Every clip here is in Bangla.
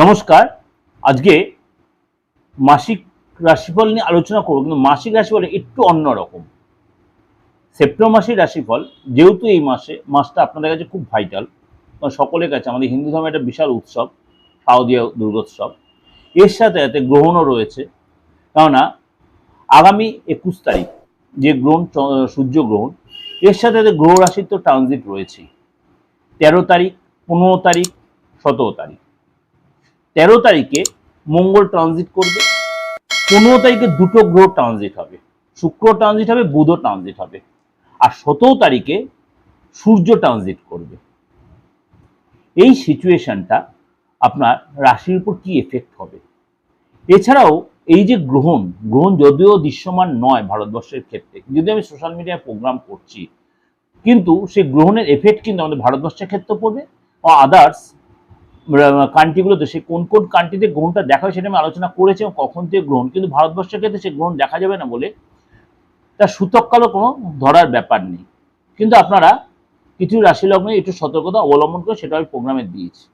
নমস্কার। আজকে মাসিক রাশিফল নিয়ে আলোচনা করব, কিন্তু মাসিক রাশিফল একটু অন্যরকম সেপ্টেম্বর মাসের রাশিফল, যেহেতু এই মাসে, মাসটা আপনাদের কাছে খুব ভাইটাল কারণ সকলের কাছে, আমাদের হিন্দু ধর্মের একটা বিশাল উৎসব, শারদীয় দুর্গোৎসব। এর সাথে সাথে গ্রহণও রয়েছে। কেননা, আগামী একুশ তারিখ, যে গ্রহণ সূর্য গ্রহণ, এর সাথে সাথে গ্রহ রাশির তো ট্রানজিট রয়েছেই। তেরো তারিখ, পনেরো তারিখ, সতেরো তারিখ। তেরো তারিখে মঙ্গল ট্রানজিট করবে, পনেরো তারিখে দুটো গ্রহ ট্রানজিট হবে, শুক্র ট্রানজিট হবে বুধও ট্রানজিট হবে, আর সতেরো তারিখে সূর্য ট্রানজিট করবে। এই সিচুয়েশনটা আপনার রাশির উপর কি এফেক্ট হবে? এছাড়াও এই যে গ্রহণ গ্রহণ যদিও দৃশ্যমান নয় ভারতবর্ষের ক্ষেত্রে, যদি আমি সোশ্যাল মিডিয়ায় প্রোগ্রাম করছি, কিন্তু সেই গ্রহণের এফেক্ট কিন্তু আমাদের ভারতবর্ষের ক্ষেত্রে পড়বে ও আদার্স কান্ট্রিগুলোতে সে কোন কোন কান্ট্রিতে গ্রহণটা দেখা হয় সেটা আমি আলোচনা করেছি এবং কখন থেকে গ্রহণ, কিন্তু ভারতবর্ষের ক্ষেত্রে সে গ্রহণ দেখা যাবে না বলে তার সূতককালও কোনো ধরার ব্যাপার নেই। কিন্তু আপনারা কিছু রাশি লগ্নে একটু সতর্কতা অবলম্বন করে সেটা আমি প্রোগ্রামে দিয়েছি।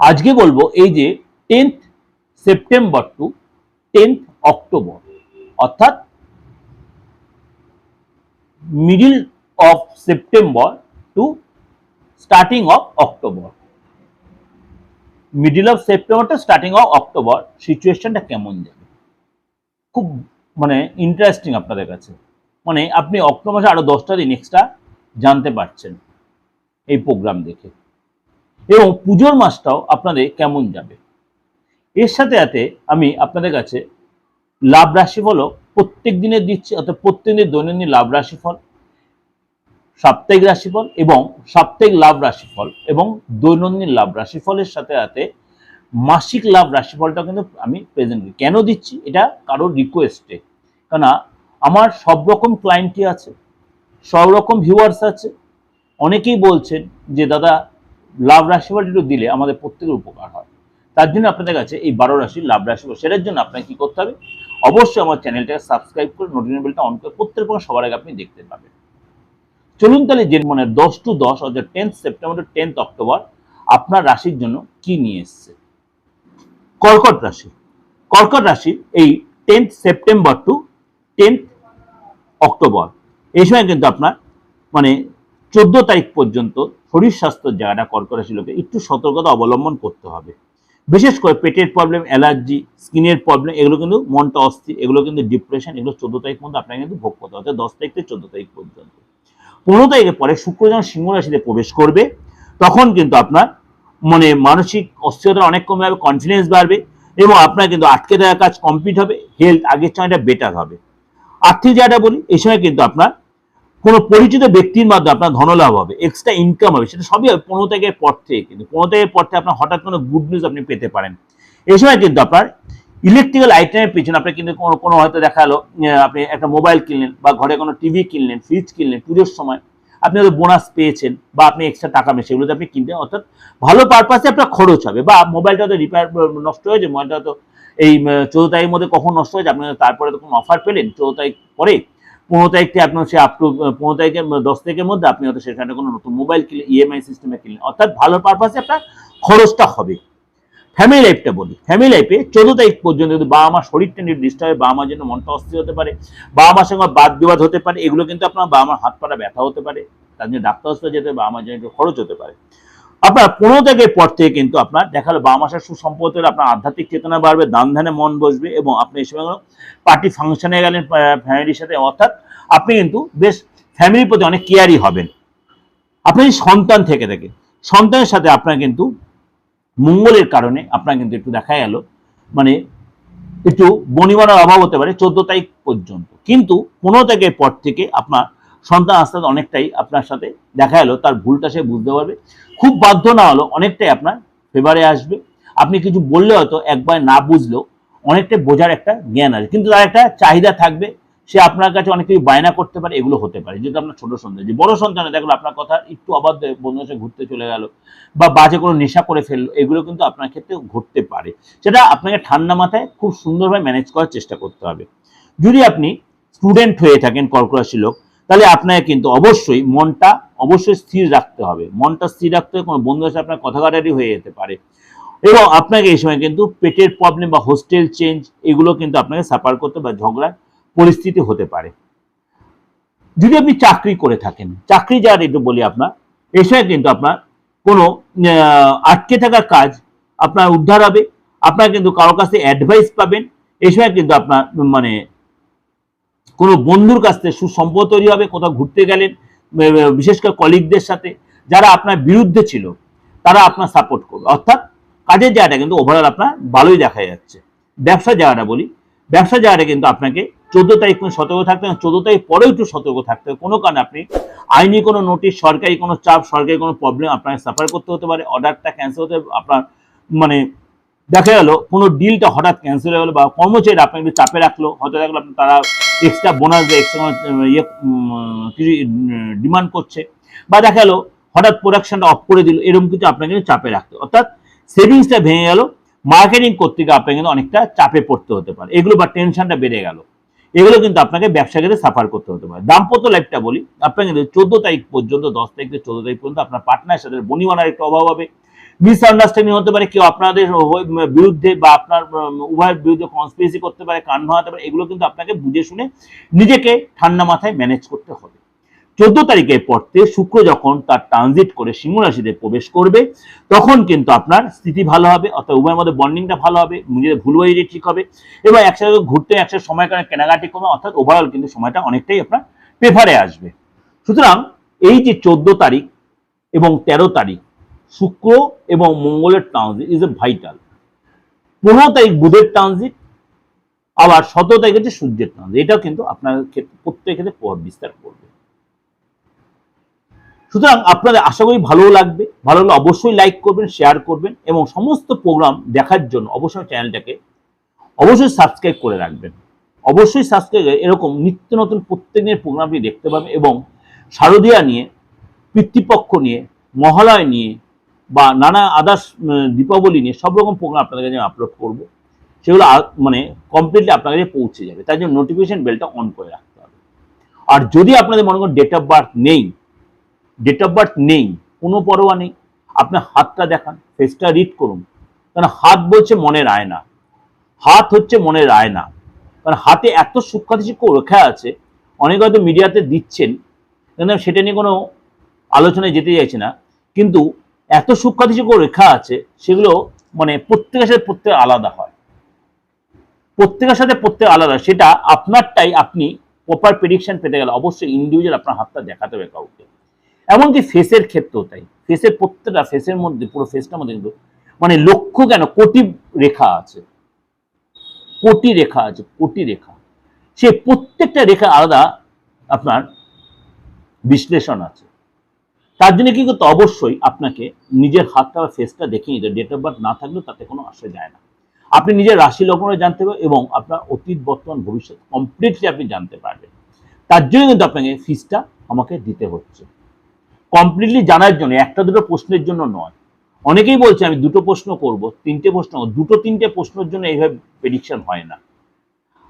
আজকে বলব এই যে tenth September to tenth October অর্থাৎ middle of September to starting of October middle of September to starting of October সিচুয়েশনটা কেমন যাবে? খুব মানে ইন্টারেস্টিং আপনাদের কাছে। মানে আপনি অক্টোবর মাসে আরও দশটা দিন এক্সট্রা জানতে পারছেন এই প্রোগ্রাম দেখে। এবং পুজোর মাসটাও আপনাদের কেমন যাবে? এর সাথে সাথে আমি আপনাদের কাছে লাভ রাশিফলও প্রত্যেক দিনের দিচ্ছি, অর্থাৎ প্রত্যেক দিনের দৈনন্দিন লাভ রাশিফল। সাপ্তাহিক রাশিফল এবং সাপ্তাহিক লাভ রাশিফল এবং দৈনন্দিন লাভ রাশিফলের সাথে সাথে মাসিক লাভ রাশিফলটা কিন্তু আমি প্রেজেন্ট করি। কেন দিচ্ছি? এটা কারোর রিকোয়েস্টে কেননা আমার সব রকম ক্লায়েন্টই আছে, সব রকম ভিউয়ার্স আছে। অনেকেই বলছেন যে, দাদা, লাভ রাশিফলটা একটু দিলে আমাদের প্রত্যেকের উপকার হয়। তার জন্য আপনাদের কাছে এই বারো রাশির লাভ রাশিফল, সেটার জন্য আপনাকে কি করতে হবে? অবশ্যই আমার চ্যানেলটাকে সাবস্ক্রাইব করে নোটিফিকেশন বেলটা অন করে প্রত্যেক সবার আগে আপনি দেখতে পাবেন। চলুন তাহলে যে মানে দশ টু দশ, অর্থাৎ টেন্থ সেপ্টেম্বর টেন্থ অক্টোবর আপনার রাশির জন্য কি নিয়ে এসছে? কর্কট রাশি। কর্কট রাশির এই tenth September to tenth October এই সময় কিন্তু আপনার মানে চোদ্দ তারিখ পর্যন্ত শরীর স্বাস্থ্যের জায়গাটা কর্কট রাশি লোকে একটু সতর্কতা অবলম্বন করতে হবে। বিশেষ করে পেটের প্রবলেম অ্যালার্জি স্কিনের প্রবলেম এগুলো কিন্তু মনটা অস্থির, এগুলো কিন্তু ডিপ্রেশন এগুলো চোদ্দ তারিখ পর্যন্ত আপনাকে কিন্তু ভোগ করতে হবে, অর্থাৎ দশ তারিখ থেকে চোদ্দ তারিখ পর্যন্ত। পনেরো তারিখের পরে শুক্র যখন সিংহ রাশিতে প্রবেশ করবে, তখন কিন্তু আপনার মানে মানসিক অস্থিরতা অনেক কমে যাবে কনফিডেন্স বাড়বে এবং আপনার কিন্তু আটকে দেওয়া কাজ কমপ্লিট হবে হেলথ আগের সময়টা বেটার হবে। আর্থিক জায়গাটা বলি, এই সময় কিন্তু আপনার কোনো পরিচিত ব্যক্তির মাধ্যমে আপনার ধনলাভ হবে এক্সট্রা ইনকাম হবে, সেটা সবই হবে পনেরো তারিখের পর থেকে কিন্তু। পনেরো তারিখের পর থেকে আপনার হঠাৎ কোনো গুড নিউজ আপনি পেতে পারেন। এই সময় কিন্তু আপনার ইলেকট্রিক্যাল আইটেমের পিছনে আপনার কিন্তু কোনো কোনো হয়তো দেখা গেলো আপনি একটা মোবাইল কিনলেন বা ঘরে কোনো টিভি কিনলেন ফ্রিজ কিনলেন পুজোর সময় আপনি হয়তো বোনাস পেয়েছেন বা আপনি এক্সট্রা টাকা পেয়ে সেগুলোতে আপনি কিনতে অর্থাৎ ভালো পারপাসে আপনার খরচ হবে বা মোবাইলটা হয়তো রিপেয়ার নষ্ট হয়েছে মোবাইলটা হয়তো এই চৌদ্দ তারিখের মধ্যে কখন নষ্ট হয়েছে আপনি তারপরে তো কোনো অফার পেলেন, চৌদ্দ তারিখ পরে পনেরো তারিখ থেকে আপনার সে আপ টু পনেরো তারিখের দশ তারিখের মধ্যে আপনি হয়তো সেখানে কোনো নতুন মোবাইল কিনলেন ইএমআই সিস্টেমে কিনলেন। অর্থাৎ ভালো পারপাসে আপনার খরচটা হবে। ফ্যামিলি লাইফটা বলি। ফ্যামিলি লাইফে চোদ্দ তারিখ পর্যন্ত যদি বাবা মার শরীরটা নির্দিষ্ট হয়, বাবা মার জন্য মনটা অস্থির হতে পারে, বাবা মার সঙ্গে বাদ বিবাদ হতে পারে, এগুলো কিন্তু আপনার বাবা মার হাত পাটা ব্যথা হতে পারে, তার জন্য ডাক্তার হসপিটাল যেতে বাবা মার জন্য একটু খরচ হতে পারে। আপনার পনেরো তারিখের পর থেকে কিন্তু আপনার দেখাল বাবা মাসের সুসম্পদ হলে আপনার আধ্যাত্মিক চেতনা বাড়বে, দান ধ্যানে মন বসবে এবং আপনি এই সময় পার্টি ফাংশনে গেলেন ফ্যামিলির সাথে, অর্থাৎ আপনি কিন্তু বেশ ফ্যামিলির প্রতি অনেক কেয়ারই হবেন। আপনি সন্তান থেকে থাকে সন্তানের সাথে আপনার কিন্তু মঙ্গলের কারণে, আপনার কিন্তু একটু দেখা গেল মানে একটু বনিবনার অভাব হতে পারে চোদ্দ তারিখ পর্যন্ত। কিন্তু পনেরো তারিখের পর থেকে আপনার সন্তান আস্তে আস্তে অনেকটাই আপনার সাথে দেখা গেলো, তার ভুলটা সে বুঝতে পারবে। খুব বাধ্য না হলো অনেকটাই আপনার ফেভারে আসবে। আপনি কিছু বললে হয়তো একবার না বুঝলেও অনেকটাই বোঝার একটা জ্ঞান আছে কিন্তু তার একটা চাহিদা থাকবে সে আপনার কাছে অনেক কিছু বায়না করতে পারে, এগুলো হতে পারে। যেহেতু আপনার ছোট সন্তান, যে বড় সন্তানে দেখল আপনার কথা একটু অবাধ্য হয়ে বন্ধুর সাথে ঘুরতে চলে গেল বা বাজে কোনো নেশা করে ফেলল, এগুলো কিন্তু আপনার ক্ষেত্রে ঘটতে পারে। সেটা আপনাকে ঠান্ডা মাথায় খুব সুন্দরভাবে ম্যানেজ করার চেষ্টা করতে হবে। যদি আপনি স্টুডেন্ট হয়ে থাকেন, কর্করাশি লোক, তাহলে আপনাকে কিন্তু অবশ্যই মনটা অবশ্যই স্থির রাখতে হবে। মনটা স্থির রাখতে হবে কোনো বন্ধুর সাথে আপনার কথা কাটারি হয়ে যেতে পারে। এবং আপনাকে এই সময় কিন্তু পেটের প্রবলেম বা হোস্টেল চেঞ্জ এগুলো কিন্তু আপনাকে সাফার করতে বা ঝগড়ার পরিস্থিতি হতে পারে। যদি আপনি চাকরি করে থাকেন, চাকরি যাওয়ার একটু বলি আপনার সময় কিন্তু আপনার কোনো আটকে থাকা কাজ আপনার উদ্ধার হবে। আপনার কিন্তু কারোর কাছে অ্যাডভাইস পাবেন এই সময় কিন্তু আপনার মানে কোনো বন্ধুর কাছ থেকে সুসম্পর্ক তৈরি হবে, কোথাও ঘুরতে গেলেন বিশেষ করে কলিগদের সাথে, যারা আপনার বিরুদ্ধে ছিল, তারা আপনার সাপোর্ট করবে। অর্থাৎ কাজের জায়গাটা কিন্তু ওভারঅল আপনার ভালোই দেখা যাচ্ছে। ব্যবসা জায়গাটা বলি, ব্যবসা জায়গাটা কিন্তু আপনাকে চোদ্দ তারিখ পর্যন্ত সতর্ক থাকতে হবে, চোদ্দ তারিখ পরেও একটু সতর্ক থাকতে হবে। কোনো কারণে আপনি আইনি কোনো নোটিশ সরকারি কোনো চাপ, সরকারি কোনো প্রবলেম আপনাকে সাফার করতে হতে পারে অর্ডারটা ক্যান্সেল হতে আপনার মানে দেখা গেল কোনো ডিলটা হঠাৎ ক্যান্সেল হয়ে গেলো বা কর্মচারী আপনাকে একটু চাপে রাখল, হয়তো দেখল আপনি তারা এক্সট্রা বোনাস বা এক্সট্রা ইয়ে কিছু ডিমান্ড করছে বা দেখা গেলো হঠাৎ প্রোডাকশনটা অফ করে দিল, এরকম কিছু আপনাকে চাপে রাখতে। অর্থাৎ সেভিংসটা ভেঙে গেল মার্কেটিং করতে গিয়ে আপনাকে কিন্তু অনেকটা চাপে পড়তে হতে পারে। এগুলো বা টেনশনটা বেড়ে গেল। এগুলো কিন্তু আপনাকে ব্যবসা ক্ষেত্রে সাফার করতে হতে পারে। দাম্পত্য লাইফটা বলি, আপনাকে কিন্তু চোদ্দ তারিখ পর্যন্ত, দশ তারিখ থেকে চোদ্দ তারিখ পর্যন্ত আপনার পার্টনার সাথে বনিমানার একটু অভাব হবে। মিসআন্ডারস্ট্যান্ডিং হতে পারে, কেউ আপনাদের বিরুদ্ধে বা আপনার উভয়ের বিরুদ্ধে কনস্পিরেসি করতে পারে কান ভাঙাতে পারে, এগুলো কিন্তু আপনাকে বুঝে শুনে নিজেকে ঠান্ডা মাথায় ম্যানেজ করতে হবে। চোদ্দ তারিখের থেকে শুক্র যখন তার ট্রানজিট করে সিংহ রাশিতে প্রবেশ করবে, তখন কিন্তু আপনার স্থিতি ভালো হবে, অর্থাৎ উভয়ের মধ্যে বন্ডিংটা ভালো হবে, নিজেদের ভুল হয়ে ঠিক হবে, এবং একসাথে ঘুরতে, একসাথে সময় কারণে কেনাকাটি করবে অর্থাৎ ওভারঅল কিন্তু সময়টা অনেকটাই আপনার প্রেফারে আসবে। সুতরাং এই যে চোদ্দ তারিখ এবং তেরো তারিখ, শুক্র এবং মঙ্গলের ট্রানজিট ইজ এ ভাইটাল পনেরো তারিখ বুধের ট্রানজিট আবার সতেরো তারিখ হচ্ছে সূর্যের ট্রানজিট এটাও কিন্তু আপনার ক্ষেত্রে প্রত্যেকের ক্ষেত্রে প্রভাব বিস্তার করবে। সুতরাং আপনাদের আশা করি ভালো লাগবে। ভালো লাগলে অবশ্যই লাইক করবেন শেয়ার করবেন এবং সমস্ত প্রোগ্রাম দেখার জন্য অবশ্যই চ্যানেলটাকে অবশ্যই সাবস্ক্রাইব করে রাখবেন। অবশ্যই সাবস্ক্রাইব এরকম নিত্য নতুন প্রত্যেক দিনের প্রোগ্রাম আপনি দেখতে পাবেন এবং শারদীয়া নিয়ে, পিতৃপক্ষ নিয়ে, মহালয় নিয়ে বা নানা আদার্স দীপাবলি নিয়ে সব রকম প্রোগ্রাম আপনাদের কাছে আমি আপলোড করব। সেগুলো মানে কমপ্লিটলি আপনার কাছে পৌঁছে যাবে। তাই জন্য নোটিফিকেশন বেলটা অন করে রাখতে হবে। আর যদি আপনাদের মনে করেন ডেট অফ বার্থ নেই ডেট অফ বার্থ নেই, কোনো পরোয়া নেই। আপনার হাতটা দেখান ফেসটা রিড করুন। কারণ হাত বলছে মনের আয়না। হাত হচ্ছে মনের আয়না। কারণ হাতে এত সূক্ষ্ম সূক্ষ্ম রেখা আছে, অনেক হয়তো মিডিয়াতে দিচ্ছেন সেটা নিয়ে কোনো আলোচনায় যেতে চাইছি না। কিন্তু এত সূক্ষ্ম সূক্ষ্ম রেখা আছে, সেগুলো মানে প্রত্যেকের সাথে প্রত্যেক আলাদা হয়। প্রত্যেকের সাথে প্রত্যেক আলাদা। সেটা আপনারটাই আপনি প্রপার প্রেডিকশন পেতে গেলে অবশ্যই ইন্ডিভিজুয়াল আপনার হাতটা দেখাতে হবে কাউকে। এমনকি ফেসের ক্ষেত্রেও তাই। ফেসের প্রত্যেকটা, ফেসের মধ্যে, পুরো ফেসটার মধ্যে কিন্তু মানে লক্ষ্য কেন? কোটি রেখা আছে। কোটি রেখা আছে, কোটি রেখা। সে প্রত্যেকটা রেখা আলাদা আপনার বিশ্লেষণ আছে। তার জন্য কি করতে অবশ্যই আপনাকে নিজের হাতটা বা ফেসটা দেখে নিতে ডেট অফ বার্থ না থাকলেও তাতে কোনো আসা যায় না। আপনি নিজের রাশি লগ্নটা জানতে পারবেন এবং আপনার অতীত, বর্তমান, ভবিষ্যৎ কমপ্লিটলি আপনি জানতে পারবেন। তার জন্য কিন্তু আপনাকে ফিসটা আমাকে দিতে হচ্ছে। কমপ্লিটলি জানার জন্য, একটা দুটো প্রশ্নের জন্য নয়। অনেকেই বলছে, আমি দুটো প্রশ্ন করব, তিনটে প্রশ্ন দুটো তিনটে প্রশ্নের জন্য এইভাবে প্রেডিকশন হয় না।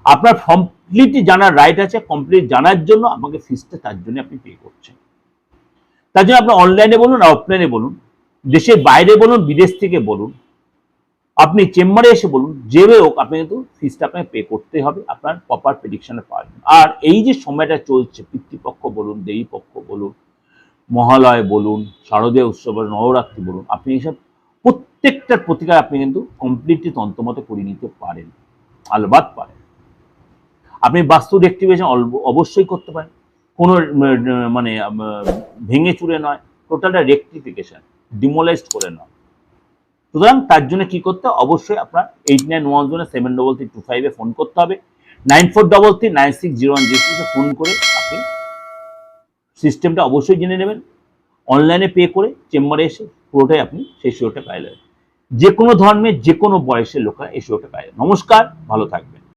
আপনার কমপ্লিটলি জানার রাইট আছে কমপ্লিট জানার জন্য আমাকে ফিসটা তার জন্য আপনি পে করছেন। তার জন্য আপনি অনলাইনে বলুন আর অফলাইনে বলুন দেশের বাইরে বলুন, বিদেশ থেকে বলুন, আপনি চেম্বারে এসে বলুন যেভাবে হোক, আপনি কিন্তু ফিসটা আপনাকে পে করতে হবে, আপনার প্রপার প্রেডিকশনে পাওয়ার জন্য। আর এই যে সময়টা চলছে, পিতৃপক্ষ বলুন দেবী পক্ষ বলুন মহালয় বলুন, শারদীয় উৎসব বলুন নবরাত্রি বলুন, আপনি এইসব প্রত্যেকটার প্রতিকার আপনি কিন্তু কমপ্লিটলি তন্ত্রমতে করে নিতে পারেন, আলবাদ পারেন। আপনি বাস্তু অ্যাক্টিভেশন অবশ্যই করতে পারেন। কোনো মানে ভেঙে চুরে নয় টোটালটা রেক্টিফিকেশন ডিমোলাইজড করে নয়। সুতরাং তার জন্য কি করতে? অবশ্যই আপনার eight nine one zero seven double three two ফাইভে ফোন করতে হবে। Nine four double three nine six zero one zero phone করে আপনি সিস্টেমটা অবশ্যই জেনে নেবেন। অনলাইনে পে করে চেম্বারে এসে পুরোটাই আপনি সেই সুযোগটা পাইলেন। যে কোনো ধর্মের যে কোনো বয়সের লোকরা এই সুযোগটা পাইলেন। নমস্কার, ভালো থাকবেন।